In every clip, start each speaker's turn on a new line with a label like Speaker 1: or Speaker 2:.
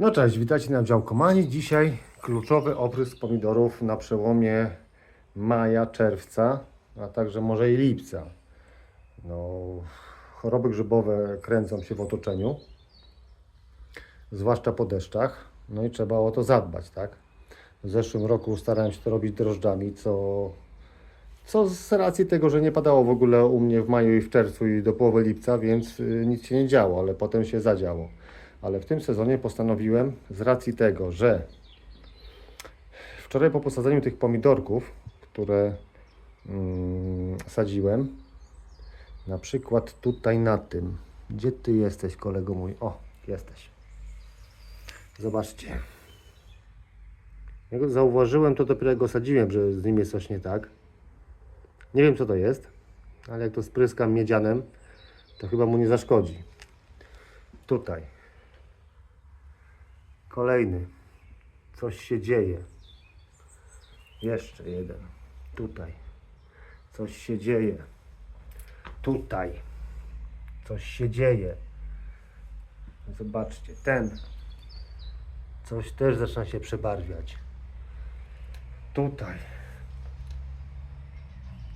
Speaker 1: No cześć, witajcie na działkomanii. Dzisiaj kluczowy oprysk pomidorów na przełomie maja, czerwca, a także może i lipca. No, choroby grzybowe kręcą się w otoczeniu, zwłaszcza po deszczach, no i trzeba o to zadbać, tak? W zeszłym roku starałem się to robić drożdżami, co, co z racji tego, że nie padało w ogóle u mnie w maju i w czerwcu i do połowy lipca, więc y, nic się nie działo, ale potem się zadziało. Ale w tym sezonie postanowiłem, z racji tego, że wczoraj po posadzeniu tych pomidorków, które mm, sadziłem, na przykład tutaj na tym, gdzie ty jesteś, kolego mój? O, jesteś. Zobaczcie. Jak zauważyłem, to dopiero go sadziłem, że z nim jest coś nie tak. Nie wiem, co to jest, ale jak to spryskam miedzianem, to chyba mu nie zaszkodzi. Tutaj. Kolejny. Coś się dzieje. Jeszcze jeden. Tutaj. Coś się dzieje. Tutaj. Coś się dzieje. Zobaczcie, ten. Coś też zaczyna się przebarwiać. Tutaj.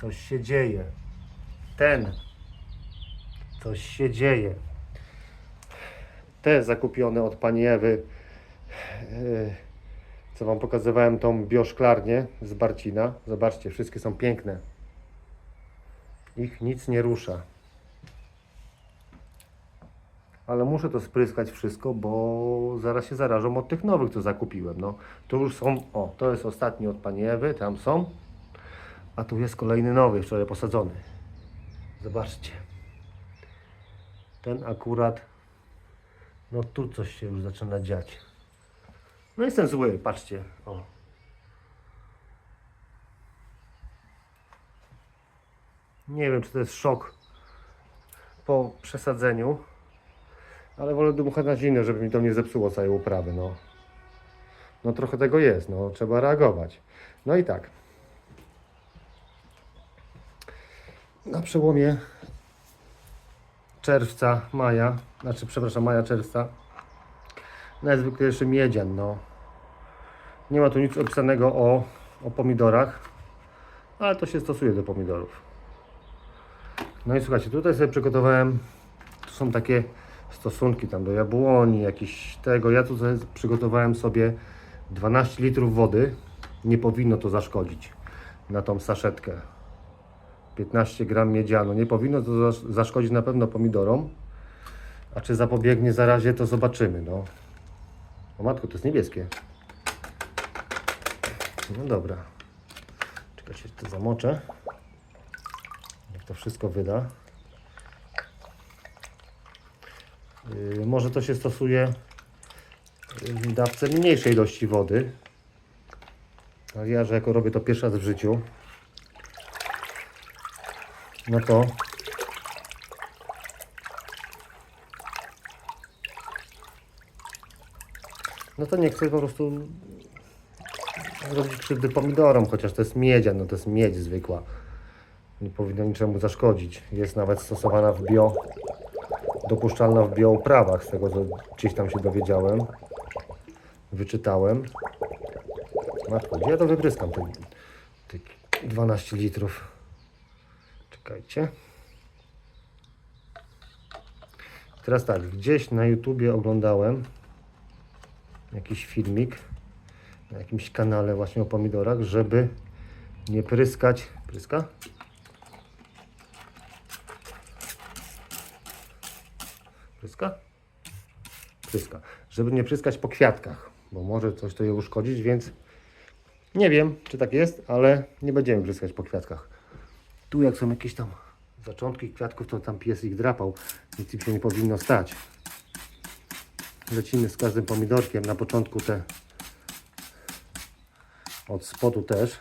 Speaker 1: Coś się dzieje. Ten. Coś się dzieje. Te zakupione od pani Ewy, co wam pokazywałem, tą bioszklarnię z Barcina. Zobaczcie, wszystkie są piękne. Ich nic nie rusza. Ale muszę to spryskać wszystko, bo zaraz się zarażą od tych nowych, co zakupiłem. No, tu już są, o, to jest ostatni od pani Ewy, tam są. A tu jest kolejny nowy, wczoraj posadzony. Zobaczcie. Ten akurat, no tu coś się już zaczyna dziać. No jestem zły, patrzcie. O. Nie wiem, czy to jest szok po przesadzeniu, ale wolę dmuchać na zimno, żeby mi to nie zepsuło całej uprawy, no. No trochę tego jest, no trzeba reagować. No i tak. Na przełomie czerwca, maja, znaczy przepraszam, maja, czerwca najzwyklejszy miedzian, no. Nie ma tu nic opisanego o, o pomidorach, ale to się stosuje do pomidorów. No i słuchajcie, tutaj sobie przygotowałem, tu są takie stosunki tam do jabłoni, jakiś tego. Ja tu sobie przygotowałem sobie 12 litrów wody. Nie powinno to zaszkodzić na tą saszetkę. 15 gram miedzianu. Nie powinno to zasz- zaszkodzić na pewno pomidorom. A czy zapobiegnie zarazie, to zobaczymy. No. O matko, to jest niebieskie. No dobra. Czekajcie, to zamoczę. Jak to wszystko wyda. Yy, może to się stosuje w dawce mniejszej ilości wody. Ale ja, że jako robię to pierwszy raz w życiu, no to no to nie chcę po prostu robić krzywdy pomidorom, chociaż to jest miedzia, no to jest miedź zwykła. Nie powinno niczemu zaszkodzić. Jest nawet stosowana w bio, dopuszczalna w biouprawach, z tego co gdzieś tam się dowiedziałem, wyczytałem. Matko, gdzie ja to wybryskam, te, te 12 litrów? Czekajcie. Teraz tak, gdzieś na YouTubie oglądałem jakiś filmik na jakimś kanale właśnie o pomidorach, żeby nie pryskać. Pryska? Pryska? Pryska. Żeby nie pryskać po kwiatkach, bo może coś to je uszkodzić, więc nie wiem, czy tak jest, ale nie będziemy pryskać po kwiatkach. Tu jak są jakieś tam zaczątki kwiatków, to tam pies ich drapał, nic im się nie powinno stać. Lecimy z każdym pomidorkiem. Na początku te od spodu też.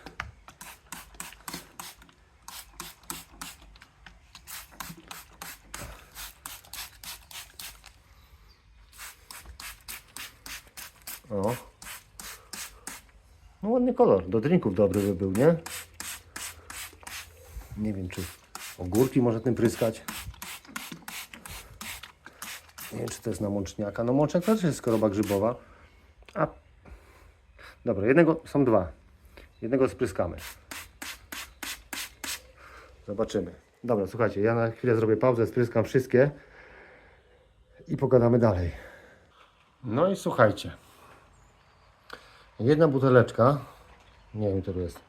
Speaker 1: O. No ładny kolor. Do drinków dobry by był, nie? Nie wiem, czy ogórki można tym pryskać. Nie wiem, czy to jest na mączniaka. No mączniak też jest skoroba grzybowa. A... Dobra, jednego, są dwa. Jednego spryskamy. Zobaczymy. Dobra, słuchajcie, ja na chwilę zrobię pauzę, spryskam wszystkie i pogadamy dalej. No i słuchajcie. Jedna buteleczka, nie wiem, to jest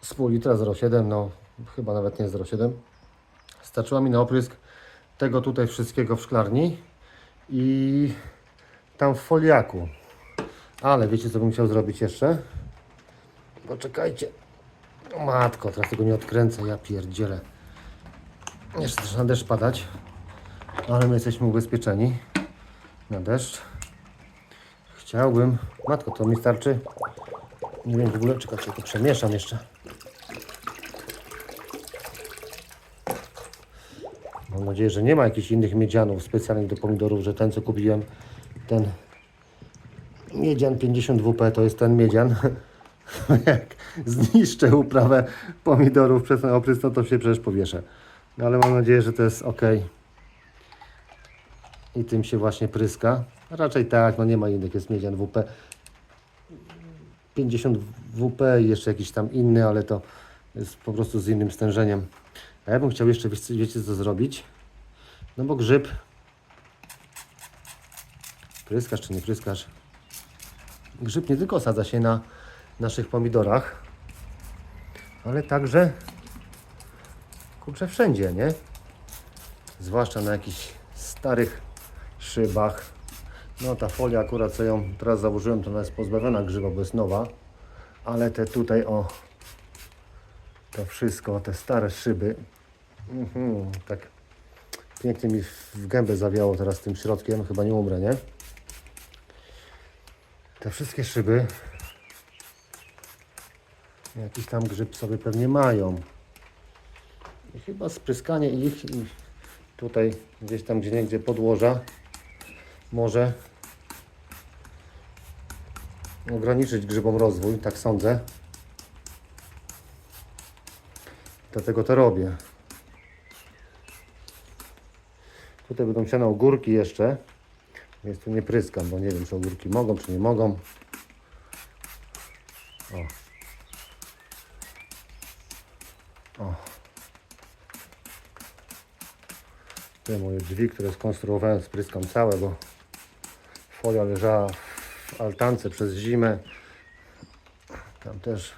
Speaker 1: z pół litra 0,7, no chyba nawet nie 0,7. Starczyła mi na oprysk tego tutaj wszystkiego w szklarni i tam w foliaku. Ale wiecie co bym chciał zrobić jeszcze? Poczekajcie. Matko, teraz tego nie odkręcę, ja pierdzielę. Jeszcze zaczyna deszcz padać, ale my jesteśmy ubezpieczeni na deszcz. Chciałbym... Matko, to mi starczy... Nie wiem w ogóle, czekajcie, to przemieszam jeszcze. Mam nadzieję, że nie ma jakichś innych miedzianów specjalnych do pomidorów, że ten co kupiłem, ten miedzian 50WP to jest ten miedzian. Jak zniszczę uprawę pomidorów przez ten oprys, no to się przecież powieszę. No ale mam nadzieję, że to jest ok. I tym się właśnie pryska. Raczej tak, no nie ma innych, jest miedzian WP. 50 WP i jeszcze jakiś tam inny, ale to jest po prostu z innym stężeniem. A ja bym chciał jeszcze, wiecie co zrobić? No bo grzyb. Pryskasz czy nie pryskasz? Grzyb nie tylko sadza się na naszych pomidorach, ale także kurczę wszędzie, nie? Zwłaszcza na jakichś starych szybach. No ta folia akurat co ją teraz założyłem, to ona jest pozbawiona grzyba, bo jest nowa. Ale te tutaj o to wszystko, te stare szyby. Mhm, tak pięknie mi w gębę zawiało teraz tym środkiem, chyba nie umrę, nie? Te wszystkie szyby jakiś tam grzyb sobie pewnie mają. I chyba spryskanie ich tutaj gdzieś tam gdzie niegdzie podłoża może ograniczyć grzybom rozwój, tak sądzę. Dlatego to robię. Tutaj będą siane ogórki jeszcze, więc tu nie pryskam, bo nie wiem, czy ogórki mogą, czy nie mogą. O. O. Te moje drzwi, które skonstruowałem, spryskam całe, bo folia leżała w altance przez zimę. Tam też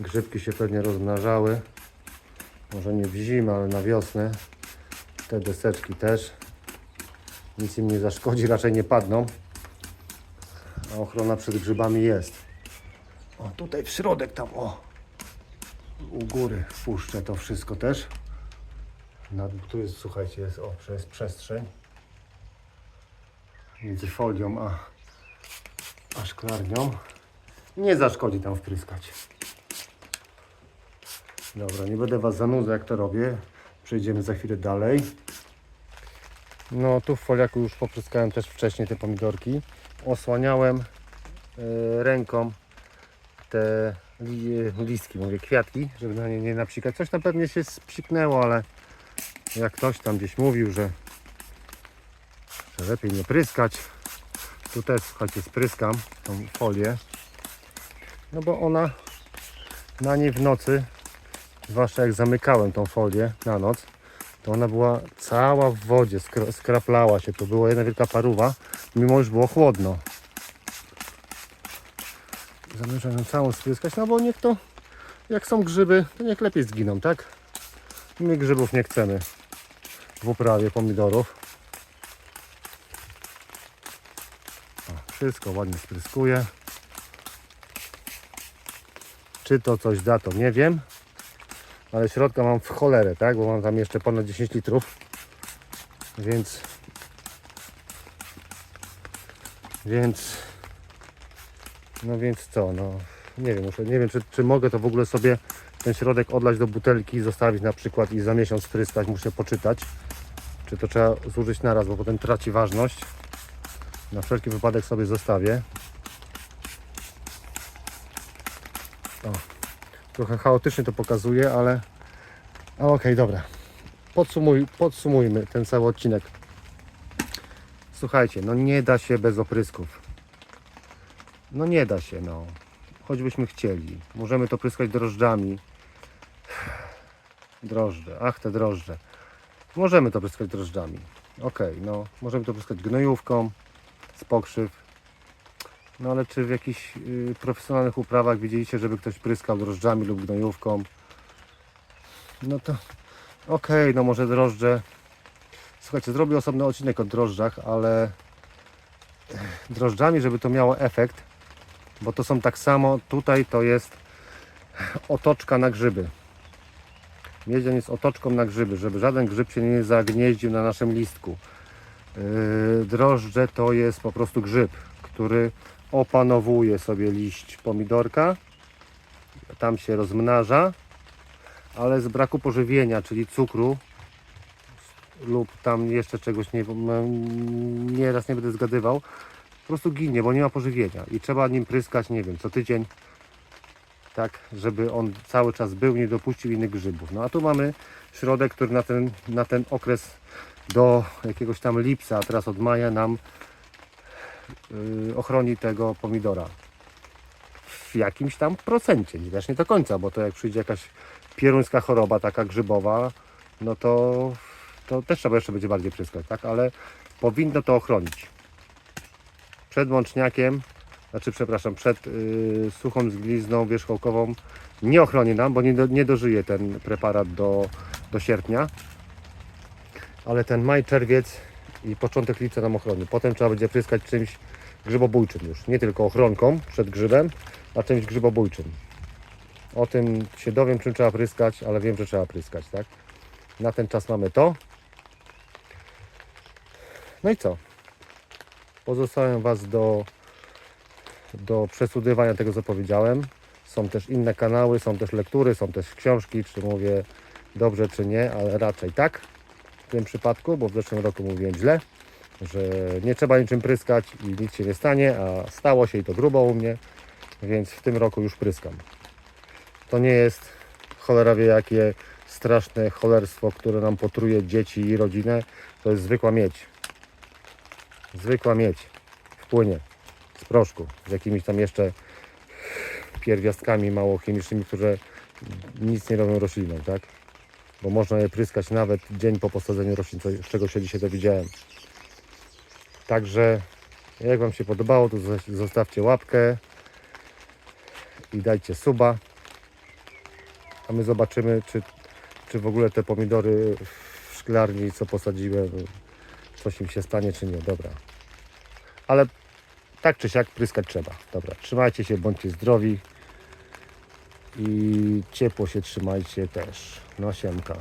Speaker 1: grzybki się pewnie rozmnażały. Może nie w zimę, ale na wiosnę. Te deseczki też. Nic im nie zaszkodzi, raczej nie padną. A ochrona przed grzybami jest. O, tutaj w środek tam, o. U góry wpuszczę to wszystko też. Na, tu jest, słuchajcie, jest, o, jest przestrzeń. Między folią a, a szklarnią. Nie zaszkodzi tam wpryskać. Dobra, nie będę Was zanudzał jak to robię. Przejdziemy za chwilę dalej. No tu w foliaku już popryskałem też wcześniej te pomidorki. Osłaniałem e, ręką te li, listki, mówię kwiatki, żeby na nie nie napsikać. Coś na pewnie się spsiknęło, ale jak ktoś tam gdzieś mówił, że, że lepiej nie pryskać, tu też słuchajcie, spryskam tą folię, no bo ona na niej w nocy, zwłaszcza jak zamykałem tą folię na noc, to ona była cała w wodzie, skra- skraplała się, to była jedna wielka paruwa, mimo że było chłodno. Zamierzam ją całą spryskać, no bo niech to, jak są grzyby, to niech lepiej zginą, tak? My grzybów nie chcemy w uprawie pomidorów. O, wszystko ładnie spryskuję. Czy to coś da, to nie wiem. Ale środka mam w cholerę, tak? Bo mam tam jeszcze ponad 10 litrów. Więc... Więc... No więc co, no... Nie wiem, muszę, nie wiem czy, czy mogę to w ogóle sobie ten środek odlać do butelki zostawić na przykład i za miesiąc spryskać, muszę poczytać. Czy to trzeba zużyć naraz, bo potem traci ważność. Na wszelki wypadek sobie zostawię. Trochę chaotycznie to pokazuję, ale... Okej, dobra. Podsumuj, podsumujmy ten cały odcinek. Słuchajcie, no nie da się bez oprysków. No nie da się, no. Choćbyśmy chcieli. Możemy to pryskać drożdżami. Drożdże, ach te drożdże. Możemy to pryskać drożdżami. Okej, no. Możemy to pryskać gnojówką z pokrzyw. No ale czy w jakichś y, profesjonalnych uprawach widzieliście, żeby ktoś pryskał drożdżami lub gnojówką? No to okej, no może drożdże. Słuchajcie, zrobię osobny odcinek o drożdżach, ale drożdżami, żeby to miało efekt, bo to są tak samo, tutaj to jest otoczka na grzyby. Miedzian jest otoczką na grzyby, żeby żaden grzyb się nie zagnieździł na naszym listku. Yy, drożdże to jest po prostu grzyb, który opanowuje sobie liść pomidorka, tam się rozmnaża, ale z braku pożywienia, czyli cukru lub tam jeszcze czegoś nie nieraz nie będę zgadywał, po prostu ginie, bo nie ma pożywienia i trzeba nim pryskać, nie wiem, co tydzień, tak, żeby on cały czas był, nie dopuścił innych grzybów. No a tu mamy środek, który na ten, na ten okres do jakiegoś tam lipca, a teraz od maja nam ochroni tego pomidora w jakimś tam procencie, nie też nie do końca, bo to jak przyjdzie jakaś pieruńska choroba taka grzybowa, no to, to też trzeba jeszcze będzie bardziej pryskać, tak? Ale powinno to ochronić. Przed łączniakiem, znaczy przepraszam, przed yy, suchą zglizną wierzchołkową nie ochroni nam, bo nie, do, nie dożyje ten preparat do, do sierpnia. Ale ten maj, czerwiec i początek lipca nam ochroni. Potem trzeba będzie pryskać czymś grzybobójczym już. Nie tylko ochronką przed grzybem, a czymś grzybobójczym. O tym się dowiem, czym trzeba pryskać, ale wiem, że trzeba pryskać, tak? Na ten czas mamy to. No i co? Pozostawiam Was do, do przesłudywania tego, co powiedziałem. Są też inne kanały, są też lektury, są też książki, czy mówię dobrze, czy nie, ale raczej tak w tym przypadku, bo w zeszłym roku mówiłem źle, że nie trzeba niczym pryskać i nic się nie stanie, a stało się i to grubo u mnie, więc w tym roku już pryskam. To nie jest cholera wie jakie straszne cholerstwo, które nam potruje dzieci i rodzinę. To jest zwykła miedź. Zwykła miedź w płynie, z proszku, z jakimiś tam jeszcze pierwiastkami mało chemicznymi, które nic nie robią roślinom, tak? Bo można je pryskać nawet dzień po posadzeniu roślin, z czego się dzisiaj dowiedziałem. Także jak Wam się podobało, to zo- zostawcie łapkę i dajcie suba. A my zobaczymy, czy, czy w ogóle te pomidory w szklarni, co posadziłem, coś im się stanie, czy nie. Dobra. Ale tak czy siak pryskać trzeba. Dobra, trzymajcie się, bądźcie zdrowi i ciepło się trzymajcie też. No siemka.